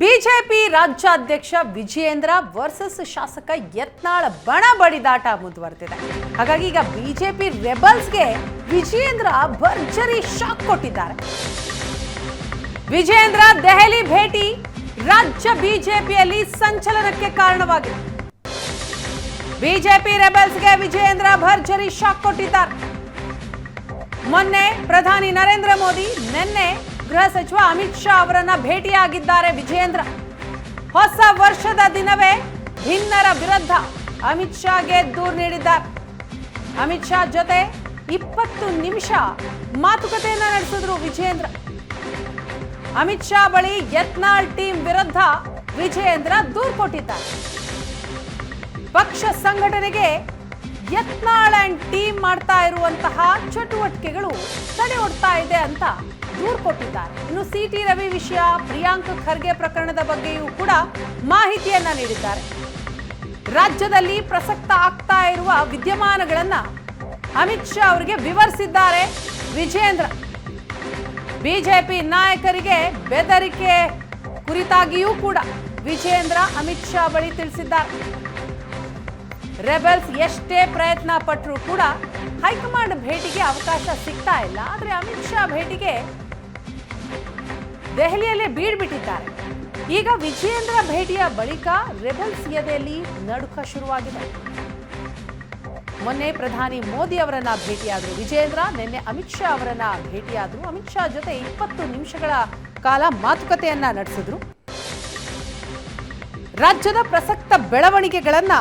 BJP ರಾಜ್ಯಾಧ್ಯಕ್ಷ Vijayendra versus ಶಾಸಕ ಯತ್ನಾಳ ಬಣ ಬಡಿದಾಟ ಮುಂದುವರೆದಿದೆ. ಹಾಗಾಗಿ ಈಗ ಬಿಜೆಪಿ ರೆಬಲ್ಸ್ಗೆ ವಿಜಯೇಂದ್ರ ಭರ್ಜರಿ ಶಾಕ್ ಕೊಟ್ಟಿದ್ದಾರೆ. ವಿಜಯೇಂದ್ರ ದೆಹಲಿ ಭೇಟಿ, ರಾಜ್ಯ ಬಿಜೆಪಿಯಲ್ಲಿ ಸಂಚಲನಕ್ಕೆ ಕಾರಣವಾಗಿದೆ. ಬಿಜೆಪಿ ರೆಬಲ್ಸ್ಗೆ ವಿಜಯೇಂದ್ರ ಭರ್ಜರಿ ಶಾಕ್ ಕೊಟ್ಟಿದ್ದಾರೆ. ಮೊನ್ನೆ ಪ್ರಧಾನಿ ನರೇಂದ್ರ ಮೋದಿ, ನಿನ್ನೆ ಗೃಹ ಸಚಿವ ಅಮಿತ್ ಶಾ ಅವರನ್ನ ಭೇಟಿಯಾಗಿದ್ದಾರೆ ವಿಜೇಂದ್ರ ಹೊಸ ವರ್ಷದ ದಿನವೇ ಭಿನ್ನರ ವಿರುದ್ಧ ಅಮಿತ್ ಶಾಗೆ ದೂರು ನೀಡಿದ್ದಾರೆ. ಅಮಿತ್ ಶಾ ಜೊತೆ ಇಪ್ಪತ್ತು ನಿಮಿಷ ಮಾತುಕತೆಯನ್ನ ನಡೆಸಿದ್ರು ವಿಜೇಂದ್ರ ಅಮಿತ್ ಶಾ ಬಳಿ ಯತ್ನಾಳ್ ಟೀಮ್ ವಿರುದ್ಧ ವಿಜೇಂದ್ರ ದೂರು ಕೊಟ್ಟಿದ್ದಾರೆ. ಪಕ್ಷ ಸಂಘಟನೆಗೆ ಯತ್ನಾಳ್ ಅಂಡ್ ಟೀಮ್ ಮಾಡ್ತಾ ಇರುವಂತಹ ಚಟುವಟಿಕೆಗಳು ತಡೆ ಒಡ್ತಾ ಇದೆ ಅಂತ ದೂರು ಕೊಟ್ಟಿದ್ದಾರೆ. ಇನ್ನು ಸಿ ಟಿ ರವಿ ವಿಷಯ, ಪ್ರಿಯಾಂಕ್ ಖರ್ಗೆ ಪ್ರಕರಣದ ಬಗ್ಗೆಯೂ ಕೂಡ ಮಾಹಿತಿಯನ್ನ ನೀಡಿದ್ದಾರೆ. ರಾಜ್ಯದಲ್ಲಿ ಪ್ರಸಕ್ತ ಆಗ್ತಾ ಇರುವ ವಿದ್ಯಮಾನಗಳನ್ನ ಅಮಿತ್ ಶಾ ಅವರಿಗೆ ವಿವರಿಸಿದ್ದಾರೆ ವಿಜೇಂದ್ರ. ಬಿಜೆಪಿ ನಾಯಕರಿಗೆ ಬೆದರಿಕೆ ಕುರಿತಾಗಿಯೂ ಕೂಡ ವಿಜೇಂದ್ರ ಅಮಿತ್ ಶಾ ಬಳಿ ತಿಳಿಸಿದ್ದಾರೆ. ರೆಬೆಲ್ಸ್ ಎಷ್ಟೇ ಪ್ರಯತ್ನ ಪಟ್ಟರೂ ಕೂಡ ಹೈಕಮಾಂಡ್ ಭೇಟಿಗೆ ಅವಕಾಶ ಸಿಗ್ತಾ ಇಲ್ಲ. ಆದರೆ ಅಮಿತ್ ಶಾ ಭೇಟಿಗೆ ದೆಹಲಿಯಲ್ಲೇ ಬೀಡ್ಬಿಟ್ಟಿದ್ದಾರೆ ಈಗ ವಿಜಯೇಂದ್ರ ಭೇಟಿಯ ಬಳಿಕ ರೆಬೆಲ್ಸ್ ಎದೆಯಲ್ಲಿ ನಡುಕ ಶುರುವಾಗಿದೆ. ಮೊನ್ನೆ ಪ್ರಧಾನಿ ಮೋದಿ ಅವರನ್ನ ಭೇಟಿಯಾದರು ವಿಜಯೇಂದ್ರ, ನಿನ್ನೆ ಅಮಿತ್ ಶಾ ಅವರನ್ನ ಭೇಟಿಯಾದರು. ಅಮಿತ್ ಶಾ ಜೊತೆ ಇಪ್ಪತ್ತು ನಿಮಿಷಗಳ ಕಾಲ ಮಾತುಕತೆಯನ್ನ ನಡೆಸಿದ್ರು. ರಾಜ್ಯದ ಪ್ರಸಕ್ತ ಬೆಳವಣಿಗೆಗಳನ್ನ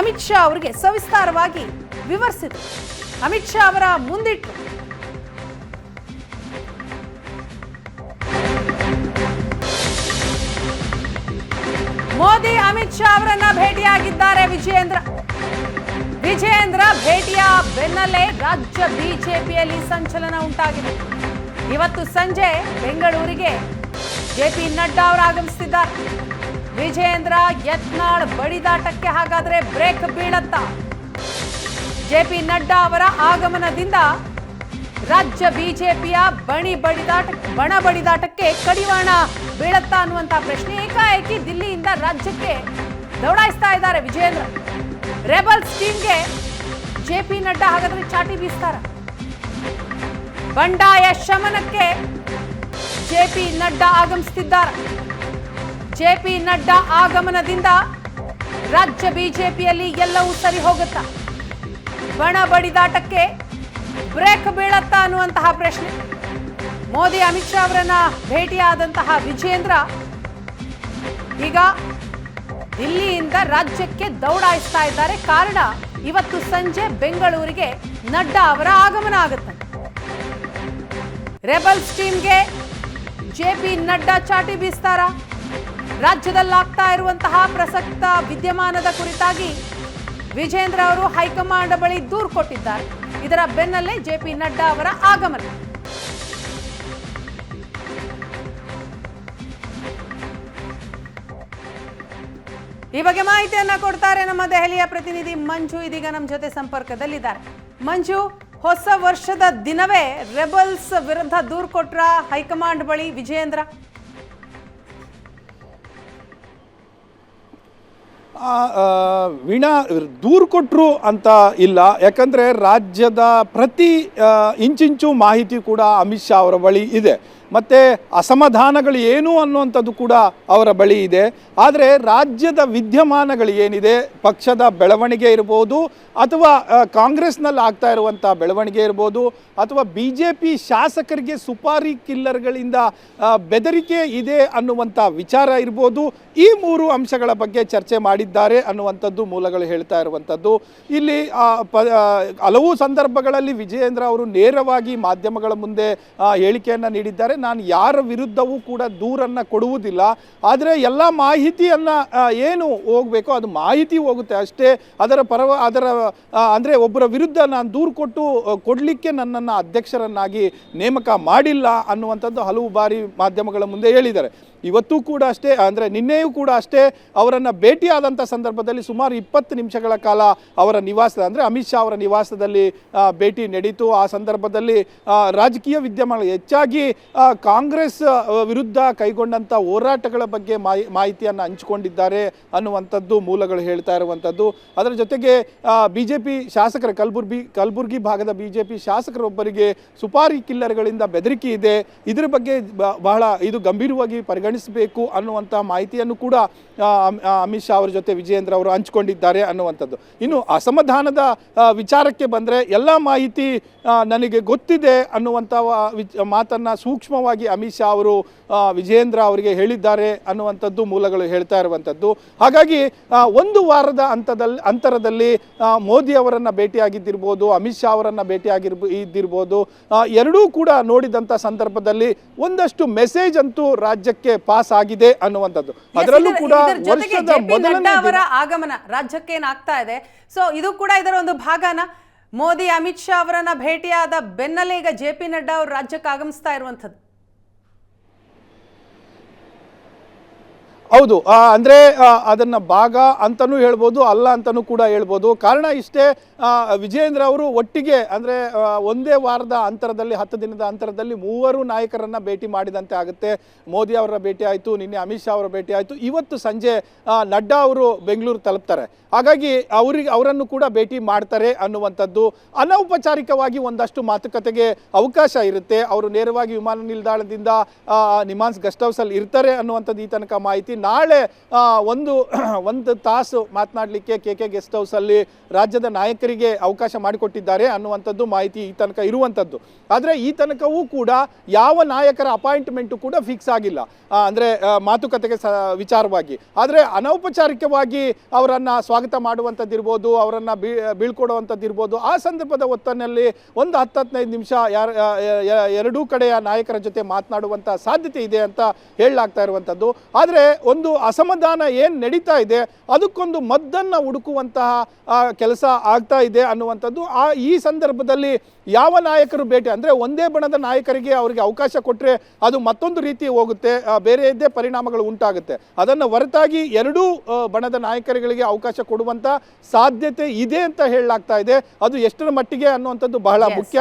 ಅಮಿತ್ ಶಾ ಅವರಿಗೆ ಸವಿಸ್ತಾರವಾಗಿ ವಿವರಿಸಿದರು. ಅಮಿತ್ ಶಾ ಅವರ ಮುಂದಿಟ್ಟು ಅಮಿತ್ ಶಾ ಅವರನ್ನ ಭೇಟಿಯಾಗಿದ್ದಾರೆ ವಿಜಯೇಂದ್ರ. ವಿಜಯೇಂದ್ರ ಭೇಟಿಯ ಬೆನ್ನಲ್ಲೇ ರಾಜ್ಯ ಬಿಜೆಪಿಯಲ್ಲಿ ಸಂಚಲನ ಉಂಟಾಗಿದೆ. ಇವತ್ತು ಸಂಜೆ ಬೆಂಗಳೂರಿಗೆ ಜೆಪಿ ನಡ್ಡಾ ಅವರು ಆಗಮಿಸುತ್ತಿದ್ದಾರೆ ವಿಜಯೇಂದ್ರ ಯತ್ನಾಳ್ ಬಡಿದಾಟಕ್ಕೆ ಹಾಗಾದ್ರೆ ಬ್ರೇಕ್ ಬೀಳತ್ತ? ಜೆಪಿ ನಡ್ಡಾ ಅವರ ಆಗಮನದಿಂದ ರಾಜ್ಯ ಬಿಜೆಪಿಯ ಬಣಿ ಬಡಿದಾಟ, ಬಣ ಬಡಿದಾಟಕ್ಕೆ ಕಡಿವಾಣ ಬೀಳತ್ತಾ ಅನ್ನುವಂತ ಪ್ರಶ್ನೆ ಏಕಾಏಕಿ ದಿಲ್ಲಿಯಿಂದ ರಾಜ್ಯಕ್ಕೆ ದೌಡಾಯಿಸ್ತಾ ಇದ್ದಾರೆ ವಿಜಯೇಂದ್ರ. ರೆಬಲ್ಸ್ ಟೀಮ್ಗೆ ಜೆಪಿ ನಡ್ಡಾ ಹಾಗಾದ್ರೆ ಚಾಟಿ ಬೀಸ್ತಾರ. ಬಂಡಾಯ ಶಮನಕ್ಕೆ ಜೆ ಪಿ ನಡ್ಡಾ ಆಗಮಿಸುತ್ತಿದ್ದಾರೆ ಜೆಪಿ ನಡ್ಡಾ ಆಗಮನದಿಂದ ರಾಜ್ಯ ಬಿಜೆಪಿಯಲ್ಲಿ ಎಲ್ಲವೂ ಸರಿ ಹೋಗುತ್ತಾ? ಬಣ ಬಡಿದಾಟಕ್ಕೆ ಬ್ರೇಕ್ ಬೀಳತ್ತಾ ಅನ್ನುವಂತಹ ಪ್ರಶ್ನೆ. ಮೋದಿ, ಅಮಿತ್ ಶಾ ಅವರನ್ನ ಭೇಟಿಯಾದಂತಹ ವಿಜೇಂದ್ರ ಈಗ ದಿಲ್ಲಿಯಿಂದ ರಾಜ್ಯಕ್ಕೆ ದೌಡಾಯಿಸ್ತಾ ಇದ್ದಾರೆ. ಕಾರಣ ಇವತ್ತು ಸಂಜೆ ಬೆಂಗಳೂರಿಗೆ ನಡ್ಡಾ ಅವರ ಆಗಮನ ಆಗುತ್ತೆ. ರೆಬಲ್ಸ್ ಟೀಮ್ಗೆ ಜೆಪಿ ನಡ್ಡಾ ಚಾಟಿ ಬೀಸ್ತಾರ? ರಾಜ್ಯದಲ್ಲಾಗ್ತಾ ಇರುವಂತಹ ಪ್ರಸಕ್ತ ವಿದ್ಯಮಾನದ ಕುರಿತಾಗಿ ವಿಜೇಂದ್ರ ಅವರು ಹೈಕಮಾಂಡ್ ಬಳಿ ದೂರು ಕೊಟ್ಟಿದ್ದಾರೆ. ಇದರ ಬೆನ್ನಲ್ಲೇ ಜೆಪಿ ನಡ್ಡಾ ಅವರ ಆಗಮನ. ಈ ಬಗ್ಗೆ ಮಾಹಿತಿಯನ್ನ ಕೊಡ್ತಾರೆ ನಮ್ಮ ದೆಹಲಿಯ ಪ್ರತಿನಿಧಿ ಮಂಜು ಇದೀಗ ನಮ್ಮ ಜೊತೆ ಸಂಪರ್ಕದಲ್ಲಿದ್ದಾರೆ. ಮಂಜು, ಹೊಸ ವರ್ಷದ ದಿನವೇ ರೆಬಲ್ಸ್ ವಿರುದ್ಧ ದೂರು ಕೊಟ್ರ ಹೈಕಮಾಂಡ್ ಬಳಿ ವಿಜಯೇಂದ್ರ? ವೀಣಾ ದೂರು ಕೊಟ್ಟರು ಅಂತ ಇಲ್ಲ. ಯಾಕಂದರೆ ರಾಜ್ಯದ ಪ್ರತಿ ಇಂಚಿಂಚು ಮಾಹಿತಿ ಕೂಡ ಅಮಿತ್ ಶಾ ಅವರ ಬಳಿ ಇದೆ. ಮತ್ತು ಅಸಮಾಧಾನಗಳು ಏನು ಅನ್ನುವಂಥದ್ದು ಕೂಡ ಅವರ ಬಳಿ ಇದೆ. ಆದರೆ ರಾಜ್ಯದ ವಿದ್ಯಮಾನಗಳು ಏನಿದೆ, ಪಕ್ಷದ ಬೆಳವಣಿಗೆ ಇರ್ಬೋದು, ಅಥವಾ ಕಾಂಗ್ರೆಸ್ನಲ್ಲಿ ಆಗ್ತಾ ಇರುವಂಥ ಬೆಳವಣಿಗೆ ಇರ್ಬೋದು, ಅಥವಾ ಬಿ ಜೆ ಪಿ ಶಾಸಕರಿಗೆ ಸುಪಾರಿ ಕಿಲ್ಲರ್ಗಳಿಂದ ಬೆದರಿಕೆ ಇದೆ ಅನ್ನುವಂಥ ವಿಚಾರ ಇರ್ಬೋದು. ಈ ಮೂರು ಅಂಶಗಳ ಬಗ್ಗೆ ಚರ್ಚೆ ಮಾಡಿದ್ದಾರೆ ಅನ್ನುವಂಥದ್ದು ಮೂಲಗಳು ಹೇಳ್ತಾ ಇರುವಂಥದ್ದು. ಇಲ್ಲಿ ಹಲವು ಸಂದರ್ಭಗಳಲ್ಲಿ ವಿಜಯೇಂದ್ರ ಅವರು ನೇರವಾಗಿ ಮಾಧ್ಯಮಗಳ ಮುಂದೆ ಹೇಳಿಕೆಯನ್ನು ನೀಡಿದ್ದಾರೆ. ನಾನು ಯಾರ ವಿರುದ್ಧವೂ ಕೂಡ ದೂರನ್ನು ಕೊಡುವುದಿಲ್ಲ. ಆದರೆ ಎಲ್ಲ ಮಾಹಿತಿಯನ್ನು ಏನು ಹೋಗಬೇಕೋ ಅದು ಮಾಹಿತಿ ಹೋಗುತ್ತೆ ಅಷ್ಟೇ. ಅದರ ಪರವ, ಅದರ ಅಂದರೆ ಒಬ್ಬರ ವಿರುದ್ಧ ನಾನು ದೂರು ಕೊಟ್ಟು ಕೊಡಲಿಕ್ಕೆ ನನ್ನನ್ನು ಅಧ್ಯಕ್ಷರನ್ನಾಗಿ ನೇಮಕ ಮಾಡಿಲ್ಲ ಅನ್ನುವಂಥದ್ದು ಹಲವು ಬಾರಿ ಮಾಧ್ಯಮಗಳ ಮುಂದೆ ಹೇಳಿದ್ದಾರೆ. ಇವತ್ತು ಕೂಡ ಅಷ್ಟೇ, ಅಂದರೆ ನಿನ್ನೆಯೂ ಕೂಡ ಅಷ್ಟೇ ಅವರನ್ನು ಭೇಟಿಯಾದಂಥ ಸಂದರ್ಭದಲ್ಲಿ ಸುಮಾರು ಇಪ್ಪತ್ತು ನಿಮಿಷಗಳ ಕಾಲ ಅವರ ನಿವಾಸ ಅಂದರೆ ಅಮಿತ್ ಶಾ ಅವರ ನಿವಾಸದಲ್ಲಿ ಭೇಟಿ ನಡೀತು. ಆ ಸಂದರ್ಭದಲ್ಲಿ ರಾಜಕೀಯ ವಿದ್ಯಮಾನ ಹೆಚ್ಚಾಗಿ ಕಾಂಗ್ರೆಸ್ ವಿರುದ್ಧ ಕೈಗೊಂಡಂಥ ಹೋರಾಟಗಳ ಬಗ್ಗೆ ಮಾಹಿ ಮಾಹಿತಿಯನ್ನು ಹಂಚಿಕೊಂಡಿದ್ದಾರೆ ಅನ್ನುವಂಥದ್ದು ಮೂಲಗಳು ಹೇಳ್ತಾ ಇರುವಂಥದ್ದು. ಅದರ ಜೊತೆಗೆ ಬಿ ಜೆ ಪಿ ಶಾಸಕರ, ಕಲಬುರ್ಗಿ ಕಲಬುರ್ಗಿ ಭಾಗದ ಬಿ ಜೆ ಪಿ ಶಾಸಕರೊಬ್ಬರಿಗೆ ಸುಪಾರಿ ಕಿಲ್ಲರ್ಗಳಿಂದ ಬೆದರಿಕೆ ಇದೆ. ಇದರ ಬಗ್ಗೆ ಬಹಳ ಇದು ಗಂಭೀರವಾಗಿ ಪರಿಗಣಿಸಬೇಕು ಅನ್ನುವಂಥ ಮಾಹಿತಿಯನ್ನು ಕೂಡ ಅಮಿತ್ ಶಾ ಅವರ ಜೊತೆ ವಿಜಯೇಂದ್ರ ಅವರು ಹಂಚಿಕೊಂಡಿದ್ದಾರೆ ಅನ್ನುವಂಥದ್ದು. ಇನ್ನು ಅಸಮಾಧಾನದ ವಿಚಾರಕ್ಕೆ ಬಂದರೆ ಎಲ್ಲ ಮಾಹಿತಿ ನನಗೆ ಗೊತ್ತಿದೆ ಅನ್ನುವಂಥ ಮಾತನ್ನು ಸೂಕ್ಷ್ಮವಾಗಿ ಅಮಿತ್ ಶಾ ಅವರು ವಿಜಯೇಂದ್ರ ಅವರಿಗೆ ಹೇಳಿದ್ದಾರೆ ಅನ್ನುವಂಥದ್ದು ಮೂಲಗಳು ಹೇಳ್ತಾ ಇರುವಂಥದ್ದು. ಹಾಗಾಗಿ ಒಂದು ವಾರದ ಹಂತದಲ್ಲಿ ಅಂತರದಲ್ಲಿ ಮೋದಿ ಅವರನ್ನು ಭೇಟಿಯಾಗಿದ್ದಿರ್ಬೋದು, ಅಮಿತ್ ಶಾ ಅವರನ್ನು ಭೇಟಿಯಾಗಿರ್ಬ, ಇದ್ದಿರ್ಬೋದು ಎರಡೂ ಕೂಡ ನೋಡಿದಂಥ ಸಂದರ್ಭದಲ್ಲಿ ಒಂದಷ್ಟು ಮೆಸೇಜ್ ಅಂತೂ ರಾಜ್ಯಕ್ಕೆ ಪಾಸ್ ಆಗಿದೆ ಅನ್ನುವಂಥದ್ದು. ಅದರಲ್ಲೂ ಕೂಡ ಇದರ ವರ್ಷದ ಮೊದಲನೇ ಅವರ ಆಗಮನ ರಾಜ್ಯಕ್ಕೆ ಏನಾಗ್ತಾ ಇದೆ? ಸೊ ಇದು ಕೂಡ ಇದರ ಒಂದು ಭಾಗನ. ಮೋದಿ ಅಮಿತ್ ಶಾ ಅವರನ್ನ ಭೇಟಿಯಾದ ಬೆನ್ನಲ್ಲೇ ಈಗ ಜೆ ಪಿ ನಡ್ಡಾ ಅವರು ರಾಜ್ಯಕ್ಕೆ ಆಗಮಿಸ್ತಾ ಇರುವಂಥದ್ದು. ಹೌದು. ಅಂದ್ರೆ ಅದನ್ನ ಭಾಗ ಅಂತನೂ ಹೇಳ್ಬೋದು ಅಲ್ಲ ಅಂತನೂ ಕೂಡ ಹೇಳ್ಬೋದು. ಕಾರಣ ಇಷ್ಟೇ ವಿಜಯೇಂದ್ರ ಅವರು ಒಟ್ಟಿಗೆ, ಅಂದರೆ ಒಂದೇ ವಾರದ ಅಂತರದಲ್ಲಿ, ಹತ್ತು ದಿನದ ಅಂತರದಲ್ಲಿ ಮೂವರು ನಾಯಕರನ್ನ ಭೇಟಿ ಮಾಡಿದಂತೆ ಆಗುತ್ತೆ. ಮೋದಿ ಅವರ ಭೇಟಿ ಆಯಿತು, ನಿನ್ನೆ ಅಮಿತ್ ಶಾ ಅವರ ಭೇಟಿ ಆಯಿತು. ಇವತ್ತು ಸಂಜೆ ನಡ್ಡಾ ಅವರು ಬೆಂಗಳೂರು ತಲುಪ್ತಾರೆ. ಹಾಗಾಗಿ ಅವರಿಗೆ, ಅವರನ್ನು ಕೂಡ ಭೇಟಿ ಮಾಡ್ತಾರೆ ಅನ್ನುವಂಥದ್ದು. ಅನೌಪಚಾರಿಕವಾಗಿ ಒಂದಷ್ಟು ಮಾತುಕತೆಗೆ ಅವಕಾಶ ಇರುತ್ತೆ. ಅವರು ನೇರವಾಗಿ ವಿಮಾನ ನಿಲ್ದಾಣದಿಂದ ನಿಮಾನ್ಸ್ ಗೆಸ್ಟ್ ಹೌಸಲ್ಲಿ ಇರ್ತಾರೆ ಅನ್ನುವಂಥದ್ದು ಈ ತನಕ ಮಾಹಿತಿ. ನಾಳೆ ಒಂದು ಒಂದು ತಾಸು ಮಾತನಾಡಲಿಕ್ಕೆ ಕೆ ಕೆ ಗೆಸ್ಟ್ ಹೌಸಲ್ಲಿ ರಾಜ್ಯದ ನಾಯಕರಿಗೆ ಅವಕಾಶ ಮಾಡಿಕೊಟ್ಟಿದ್ದಾರೆ ಅನ್ನುವಂಥದ್ದು ಮಾಹಿತಿ ಈ ತನಕ ಇರುವಂಥದ್ದು. ಆದರೆ ಈ ತನಕವೂ ಕೂಡ ಯಾವ ನಾಯಕರ ಅಪಾಯಿಂಟ್ಮೆಂಟು ಕೂಡ ಫಿಕ್ಸ್ ಆಗಿಲ್ಲ. ಅಂದರೆ ಮಾತುಕತೆಗೆ ಸ, ವಿಚಾರವಾಗಿ. ಆದರೆ ಅನೌಪಚಾರಿಕವಾಗಿ ಅವರನ್ನು ಸ್ವಾಗತ ಮಾಡುವಂಥದ್ದಿರ್ಬೋದು, ಅವರನ್ನು ಬೀ, ಬೀಳ್ಕೊಡುವಂಥದ್ದಿರ್ಬೋದು, ಆ ಸಂದರ್ಭದ ಹೊತ್ತನಲ್ಲಿ ಒಂದು ಹತ್ತು ಹದಿನೈದು ನಿಮಿಷ ಯಾರ ಎರಡೂ ಕಡೆಯ ನಾಯಕರ ಜೊತೆ ಮಾತನಾಡುವಂಥ ಸಾಧ್ಯತೆ ಇದೆ ಅಂತ ಹೇಳಲಾಗ್ತಾ ಇರುವಂಥದ್ದು. ಆದರೆ ಒಂದು ಅಸಮಾಧಾನ ಏನು ನಡೀತಾ ಇದೆ, ಅದಕ್ಕೊಂದು ಮದ್ದನ್ನು ಹುಡುಕುವಂತಹ ಕೆಲಸ ಆಗ್ತಾ ಇದೆ ಅನ್ನುವಂಥದ್ದು ಆ ಈ ಸಂದರ್ಭದಲ್ಲಿ ಯಾವ ನಾಯಕರು ಭೇಟಿ? ಅಂದರೆ ಒಂದೇ ಬಣದ ನಾಯಕರಿಗೆ ಅವರಿಗೆ ಅವಕಾಶ ಕೊಟ್ಟರೆ ಅದು ಮತ್ತೊಂದು ರೀತಿ ಹೋಗುತ್ತೆ ಬೇರೆಯದ್ದೇ ಪರಿಣಾಮಗಳು ಉಂಟಾಗುತ್ತೆ. ಅದನ್ನು ಹೊರತಾಗಿ ಎರಡೂ ಬಣದ ನಾಯಕರುಗಳಿಗೆ ಅವಕಾಶ ಕೊಡುವಂಥ ಸಾಧ್ಯತೆ ಇದೆ ಅಂತ ಹೇಳಲಾಗ್ತಾ ಇದೆ. ಅದು ಎಷ್ಟರ ಮಟ್ಟಿಗೆ ಅನ್ನುವಂಥದ್ದು ಬಹಳ ಮುಖ್ಯ.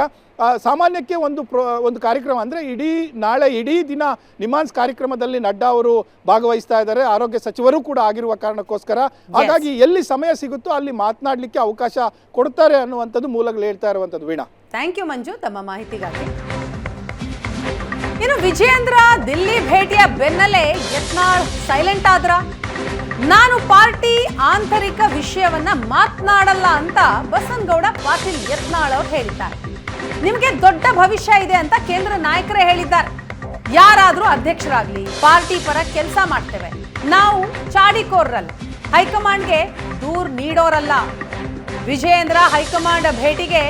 ಸಾಮಾನ್ಯಕ್ಕೆ ಒಂದು ಪ್ರೋ ಒಂದು ಕಾರ್ಯಕ್ರಮ ಅಂದರೆ ಇಡೀ ನಾಳೆ ಇಡೀ ದಿನ ನಿಮಾನ್ಸ್ ಕಾರ್ಯಕ್ರಮದಲ್ಲಿ ನಡ್ಡಾ ಅವರು ಭಾಗವಹಿಸ್ತಾ ಇದ್ದಾರೆ. ಆರೋಗ್ಯ ಸಚಿವರು ಕೂಡ ಆಗಿರುವ ಕಾರಣಕ್ಕೋಸ್ಕರ. ಹಾಗಾಗಿ ಎಲ್ಲಿ ಸಮಯ ಸಿಗುತ್ತೋ ಅಲ್ಲಿ ಮಾತನಾಡಲಿಕ್ಕೆ ಅವಕಾಶ ಕೊಡ್ತಾರೆ ಅನ್ನುವಂಥದ್ದು ಮೂಲಗಳು ಹೇಳ್ತಾ ಇರುವಂಥದ್ದು ವೀಣಾ. ಥ್ಯಾಂಕ್ ಯು ಮಂಜು. ತಮ್ಮ ಮಾಹಿತಿಗಾಗಿ. ಇನ್ನು ವಿಜಯೇಂದ್ರ ದಿಲ್ಲಿ ಭೇಟಿಯ ಬೆನ್ನಲ್ಲೇ ಯತ್ನಾಳ್ ಸೈಲೆಂಟ್ ಆದ್ರ? ನಾನು ಪಾರ್ಟಿ ಆಂತರಿಕ ವಿಷಯವನ್ನ ಮಾತನಾಡಲ್ಲ ಅಂತ ಬಸನಗೌಡ ಪಾಟೀಲ್ ಯತ್ನಾಳ್ ಅವ್ರು ಹೇಳಿದ್ದಾರೆ. ನಿಮಗೆ ದೊಡ್ಡ ಭವಿಷ್ಯ ಇದೆ ಅಂತ ಕೇಂದ್ರ ನಾಯಕರೇ ಹೇಳಿದ್ದಾರೆ. ಯಾರಾದರೂ ಅಧ್ಯಕ್ಷರಾಗ್ಲಿ, ಪಾರ್ಟಿ ಪರ ಕೆಲಸ ಮಾಡ್ತೇವೆ. ನಾವು ಚಾಡಿಕೋರ್ರಲ್ಲ. ಹೈಕಮಾಂಡ್ಗೆ ದೂರ್ ನೀಡೋರಲ್ಲ. ವಿಜಯೇಂದ್ರ ಹೈಕಮಾಂಡ್ ಭೇಟಿಗೆ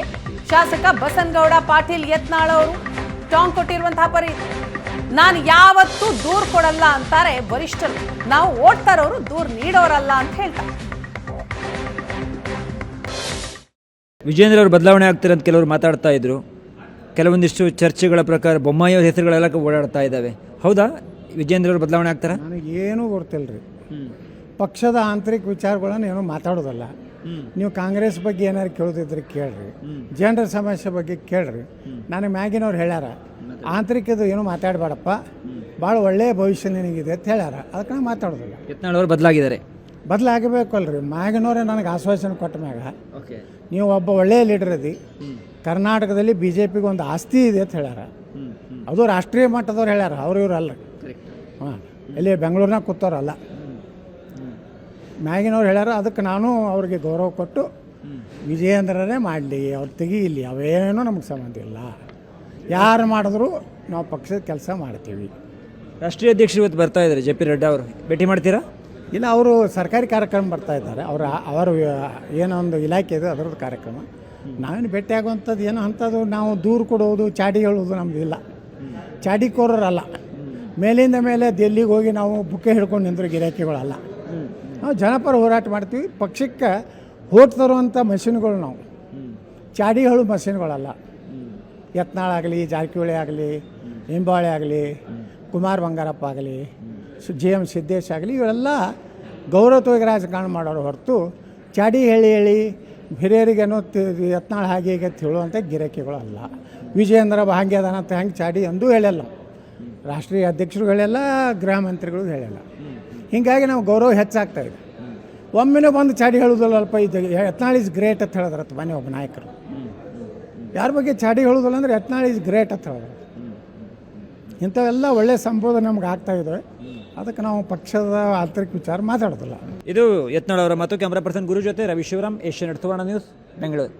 ಶಾಸಕ ಬಸನಗೌಡ, ಪಾಟೀಲ್ ಯತ್ನಾಳ್ ಅವರು ಟಾಂಗ್ ಕೊಟ್ಟಿರುವಂತಹ ಪರಿ. ನಾನು ಯಾವತ್ತೂ ದೂರ್ ಕೊಡಲ್ಲ ಅಂತಾರೆ ವರಿಷ್ಠರು. ನಾವು ಓಡ್ತಾರವರು ದೂರ್ ನೀಡೋರಲ್ಲ ಅಂತ ಹೇಳ್ತಾರೆ. ವಿಜೇಂದ್ರ ಅವರು ಬದಲಾವಣೆ ಆಗ್ತಾರೆ ಅಂತ ಕೆಲವರು ಮಾತಾಡ್ತಾ ಇದ್ರು. ಕೆಲವೊಂದಿಷ್ಟು ಚರ್ಚೆಗಳ ಪ್ರಕಾರ ಬೊಮ್ಮಾಯಿ ಅವ್ರ ಹೆಸರುಗಳೆಲ್ಲ ಓಡಾಡ್ತಾ ಇದ್ದಾವೆ. ಹೌದಾ? ವಿಜೇಂದ್ರ ಅವರು ಬದಲಾವಣೆ ಆಗ್ತಾರ? ನನಗೇನೂ ಗೊತ್ತಿಲ್ಲ ರೀ ಪಕ್ಷದ ಆಂತರಿಕ ವಿಚಾರಗಳನ್ನು ಏನೂ ಮಾತಾಡೋದಲ್ಲ. ನೀವು ಕಾಂಗ್ರೆಸ್ ಬಗ್ಗೆ ಏನಾರು ಕೇಳೋದಿದ್ರೆ ಕೇಳ್ರಿ. ಜನರ ಸಮಸ್ಯೆ ಬಗ್ಗೆ ಕೇಳ್ರಿ. ನನಗೆ ಮ್ಯಾಗಿನವ್ರು ಹೇಳ್ಯಾರ. ಆಂತರಿಕದ ಏನು ಮಾತಾಡಬೇಡಪ್ಪ. ಭಾಳ ಒಳ್ಳೆಯ ಭವಿಷ್ಯ ನಿನಗಿದೆ ಅಂತ ಹೇಳ್ಯಾರ. ಅದಕ್ಕೆ ನಾನು ಮಾತಾಡೋದಿಲ್ಲ. ಯತ್ನಾಳ್ ಅವರು ಬದಲಾಗಿದ್ದಾರೆ. ಬದಲಾಗಬೇಕಲ್ರಿ. ಮ್ಯಾಗಿನವ್ರೆ ನನಗೆ ಆಶ್ವಾಸನೆ ಕೊಟ್ಟ ಮ್ಯಾಗ ಓಕೆ. ನೀವು ಒಬ್ಬ ಒಳ್ಳೆಯ ಲೀಡರ್ ಅದಿ. ಕರ್ನಾಟಕದಲ್ಲಿ ಬಿ ಜೆ ಪಿಗೆ ಒಂದು ಆಸ್ತಿ ಇದೆ ಅಂತ ಹೇಳ್ಯಾರ. ಅದು ರಾಷ್ಟ್ರೀಯ ಮಟ್ಟದವ್ರು ಹೇಳ್ಯಾರ. ಅವ್ರು ಇವ್ರು ಅಲ್ಲ ಹಾಂ. ಇಲ್ಲಿ ಬೆಂಗಳೂರಿನಾಗ ಕೂತವ್ರಲ್ಲ ಮ್ಯಾಗಿನವ್ರು ಹೇಳ್ಯಾರ ಅದಕ್ಕೆ ನಾನು ಅವ್ರಿಗೆ ಗೌರವ ಕೊಟ್ಟು ವಿಜಯೇಂದ್ರನೇ ಮಾಡಲಿ ಅವ್ರು ತೆಗೀಲಿ ಅವೇನೂ ನಮಗೆ ಸಂಬಂಧ ಇಲ್ಲ. ಯಾರು ಮಾಡಿದ್ರು ನಾವು ಪಕ್ಷದ ಕೆಲಸ ಮಾಡ್ತೀವಿ. ರಾಷ್ಟ್ರೀಯ ಅಧ್ಯಕ್ಷರು ಇವತ್ತು ಬರ್ತಾ ಇದ್ದಾರೆ ಜೆ ಪಿ ನಡ್ಡಾ ಅವರು. ಭೇಟಿ ಮಾಡ್ತೀರಾ? ಇಲ್ಲ, ಅವರು ಸರ್ಕಾರಿ ಕಾರ್ಯಕ್ರಮ ಬರ್ತಾ ಇದ್ದಾರೆ. ಅವರ ಅವರ ಏನೋ ಒಂದು ಇಲಾಖೆ ಇದೆ, ಅದರದ್ದು ಕಾರ್ಯಕ್ರಮ. ನಾವೇನು ಭೇಟಿಯಾಗುವಂಥದ್ದು ಏನೋ ಅಂಥದ್ದು ನಾವು ದೂರು ಕೊಡೋದು, ಚಾಡಿ ಹೇಳೋದು ನಮ್ದು ಇಲ್ಲ. ಚಾಡಿಕೋರರಲ್ಲ. ಮೇಲಿಂದ ಮೇಲೆ ದೆಲ್ಲಿಗೆ ಹೋಗಿ ನಾವು ಬುಕ್ಕೆ ಹಿಡ್ಕೊಂಡು ನಿಂದ್ರು ಗಿರಾಕಿಗಳಲ್ಲ. ನಾವು ಜನಪರ ಹೋರಾಟ ಮಾಡ್ತೀವಿ. ಪಕ್ಷಕ್ಕೆ ಹೋಟ್ ತರುವಂಥ ಮಷಿನ್ಗಳು ನಾವು. ಚಾಡಿಗಳು ಮಷಿನ್ಗಳಲ್ಲ. ಯತ್ನಾಳಾಗಲಿ ಜಾರಕಿಹೊಳಿ ಆಗಲಿ ನಿಂಬಾಳೆ ಆಗಲಿ, ಕುಮಾರ್ ಬಂಗಾರಪ್ಪ ಆಗಲಿ ಜಿ ಎಂ ಸಿದ್ದೇಶ್ ಆಗಲಿ, ಇವರೆಲ್ಲ ಗೌರವತ್ವವಾಗಿ ರಾಜಕಾರಣ ಮಾಡೋರು ಹೊರತು ಚಾಡಿ ಹೇಳಿ ಹೇಳಿ ಹಿರಿಯರಿಗೇನೋ ಯತ್ನಾಳ್ ಹಾಗೆ ಹೀಗೆ ಹೇಳುವಂಥ ಗಿರಾಕಿಗಳು ಅಲ್ಲ. ವಿಜಯೇಂದ್ರ ಹಾಗೆ ಅದಾನ ಅಂತ ಹೆಂಗೆ ಚಾಡಿ ಅಂದೂ ಹೇಳಲ್ಲ. ರಾಷ್ಟ್ರೀಯ ಅಧ್ಯಕ್ಷರು ಹೇಳಲ್ಲ ಗೃಹ ಮಂತ್ರಿಗಳು ಹೇಳಲ್ಲ. ಹೀಗಾಗಿ ನಾವು ಗೌರವ ಹೆಚ್ಚಾಗ್ತಾ ಇದೆ. ಒಮ್ಮೆನೂ ಬಂದು ಚಾಡಿ ಹೇಳೋದಿಲ್ಲಲ್ಪ ಇದು ಯತ್ನಾಳ್ ಇಸ್ ಗ್ರೇಟ್ ಅಂತ ಹೇಳಿದ್ರತ್ತ ಮನೆ ಒಬ್ಬ ನಾಯಕರು. ಯಾರ ಬಗ್ಗೆ ಚಾಡಿ ಹೇಳೋದಿಲ್ಲ ಅಂದ್ರೆ ಯತ್ನಾಳ್ ಇಸ್ ಗ್ರೇಟ್ ಅಂತ ಹೇಳಿದ್ರು. ಇಂಥವೆಲ್ಲ ಒಳ್ಳೆಯ ಸಂಬೋಧನೆ ನಮ್ಗೆ ಆಗ್ತಾ ಇದೆ. ಅದಕ್ಕೆ ನಾವು ಪಕ್ಷದ ಆಂತರಿಕ ವಿಚಾರ ಮಾತಾಡೋದಿಲ್ಲ. ಇದು ಯತ್ನಾಳ್ ಅವರ ಮತ್ತು ಕ್ಯಾಮ್ರಾ ಪರ್ಸನ್ ಗುರು ಜೊತೆ ರವಿ ಶಿವರಾಮ್ ಏಷ್ಯನ್ ಸುವರ್ಣ ನ್ಯೂಸ್ ಬೆಂಗಳೂರು.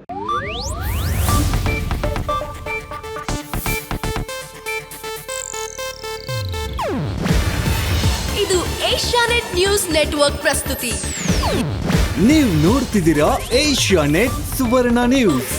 ಇದು ಏಷ್ಯಾನೆಟ್ ನ್ಯೂಸ್ ನೆಟ್ವರ್ಕ್ ಪ್ರಸ್ತುತಿ. ನೀವು ನೋಡ್ತಿದ್ದೀರಾ ಏಷ್ಯಾನೆಟ್ ಸುವರ್ಣ ನ್ಯೂಸ್.